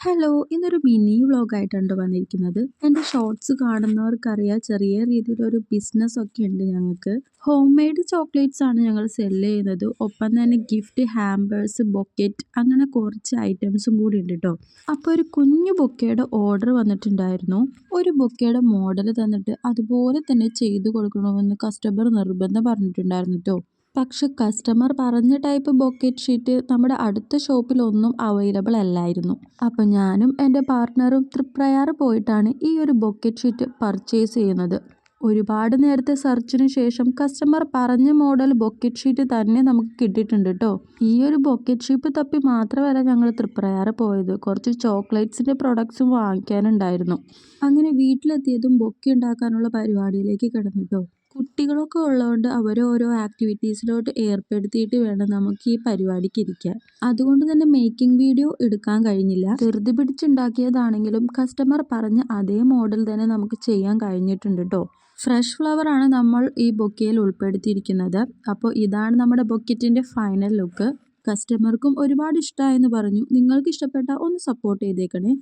Hello ഇന്നൊരു mini വ്ളോഗായിട്ടാണ് വന്നിരിക്കുന്നത്. എന്റെ ഷോർട്സ് കാണുന്നവർക്കറിയാം ചെറിയ രീതിയിലൊരു ബിസിനസ് ഒക്കെ ഉണ്ട് ഞങ്ങൾക്ക്. ഹോം മെയ്ഡ് ചോക്ലേറ്റ്സ് ആണ് ഞങ്ങൾ സെല്ല് ചെയ്യുന്നത്. ഒപ്പം തന്നെ ഗിഫ്റ്റ് ഹാമ്പേഴ്സ് ബൊക്കറ്റ് അങ്ങനെ കുറച്ച് ഐറ്റംസും കൂടി ഉണ്ട് കേട്ടോ അപ്പോൾ ഒരു കുഞ്ഞു ബൊക്കയുടെ ഓർഡർ വന്നിട്ടുണ്ടായിരുന്നു. ഒരു ബൊക്കയുടെ മോഡൽ തന്നിട്ട് അതുപോലെ തന്നെ ചെയ്തു കൊടുക്കണമെന്ന് കസ്റ്റമർ നിർബന്ധം പറഞ്ഞിട്ടുണ്ടായിരുന്നു കേട്ടോ പക്ഷെ കസ്റ്റമർ പറഞ്ഞ ടൈപ്പ് ബൊക്കറ്റ് ഷീറ്റ് നമ്മുടെ അടുത്ത ഷോപ്പിലൊന്നും അവൈലബിൾ അല്ലായിരുന്നു. അപ്പോൾ ഞാനും എന്റെ പാർട്ട്ണറും തൃപ്രയാർ പോയിട്ടാണ് ഈ ഒരു ബൊക്കറ്റ് ഷീറ്റ് പർച്ചേസ് ചെയ്യുന്നത്. ഒരുപാട് നേരത്തെ സെർച്ചിന് ശേഷം കസ്റ്റമർ പറഞ്ഞ മോഡൽ ബൊക്കറ്റ് ഷീറ്റ് തന്നെ നമുക്ക് കിട്ടിയിട്ടുണ്ട് കേട്ടോ ഈ ഒരു ബൊക്കറ്റ് ഷീപ്പ് തപ്പി മാത്രമല്ല ഞങ്ങൾ തൃപ്രയാർ പോയത്. കുറച്ച് ചോക്ലേറ്റ്സിന്റെ പ്രൊഡക്ട്സും വാങ്ങിക്കാനുണ്ടായിരുന്നു. അങ്ങനെ വീട്ടിലെത്തിയതും ബൊക്കെ ഉണ്ടാക്കാനുള്ള പരിപാടിയിലേക്ക് കിടന്നു കേട്ടോ കുട്ടികളൊക്കെ ഉള്ളതുകൊണ്ട് അവരെ ഓരോ ആക്ടിവിറ്റീസിലോട്ട് ഏർപ്പെടുത്തിയിട്ട് വേണം നമുക്ക് ഈ പരിപാടിക്ക് ഇരിക്കാൻ. അതുകൊണ്ട് തന്നെ മേക്കിംഗ് വീഡിയോ എടുക്കാൻ കഴിഞ്ഞില്ല. ധൃതി പിടിച്ചുണ്ടാക്കിയതാണെങ്കിലും കസ്റ്റമർ പറഞ്ഞ അതേ മോഡൽ തന്നെ നമുക്ക് ചെയ്യാൻ കഴിഞ്ഞിട്ടുണ്ട് കേട്ടോ ഫ്രഷ് ഫ്ലവർ ആണ് നമ്മൾ ഈ ബൊക്കയിൽ ഉൾപ്പെടുത്തിയിരിക്കുന്നത്. അപ്പോൾ ഇതാണ് നമ്മുടെ ബൊക്കറ്റിന്റെ ഫൈനൽ ലുക്ക് കസ്റ്റമർക്കും ഒരുപാട് ഇഷ്ടമായെന്ന് പറഞ്ഞു. നിങ്ങൾക്ക് ഇഷ്ടപ്പെട്ട ഒന്ന് സപ്പോർട്ട് ചെയ്തേക്കണേ.